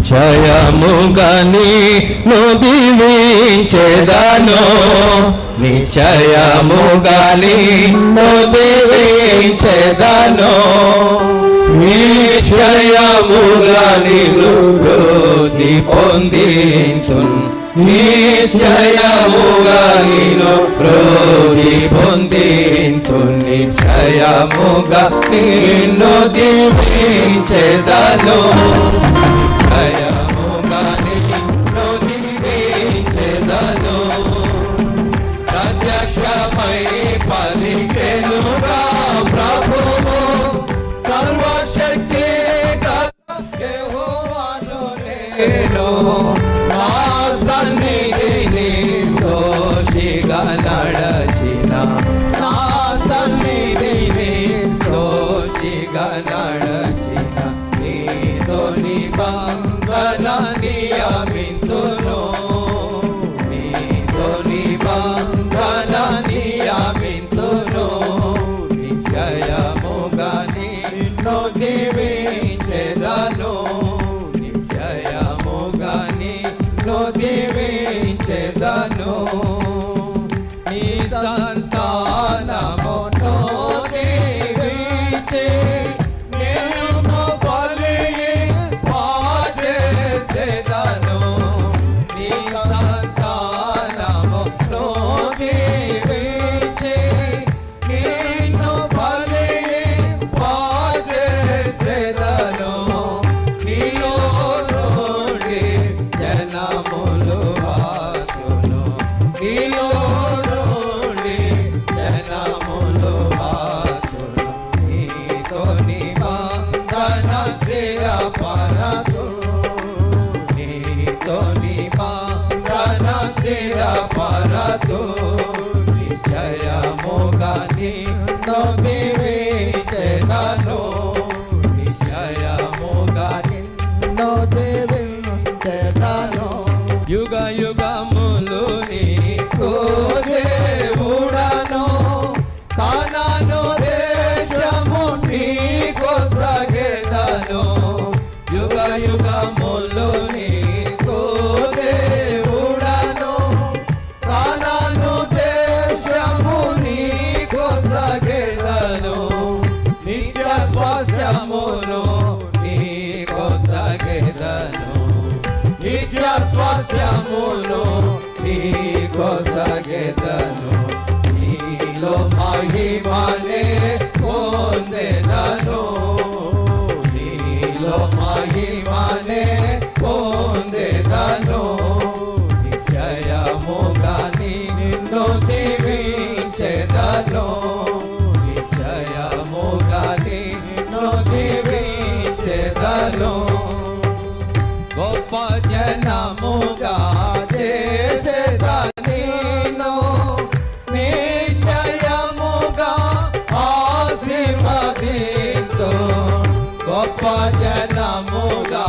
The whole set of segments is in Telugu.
నిశ్చయముగని నుదివించెదను నిశ్చయముగని నుదివించెదను నిశ్చయముగని నుది పొంది నిశ్చయముగని నుది పొంది నిశ్చయముగా నిన్ను దీవించెదను Jaya స్థిరపరదు నీతో నిబంధన స్థిరపరదు నిశ్చయముగా నీ పాపములు నీకు దేవుడను కానాను దేశము నీకు సగెలను నిత్య స్వాస్యమును నీకు సగెలను నిత్య స్వాస్యమును నీకు సగెలను నీలో మహిమనే చేసేదను గొప్ప జనముగా చేసేదని నిశ్చయముగా ఆశీర్వదితో గొప్ప జనముగా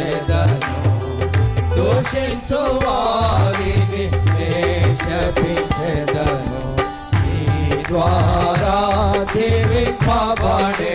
చేసేదను దూషించు వారికి శపించేదను ఈ ద్వారా దేవి పాడే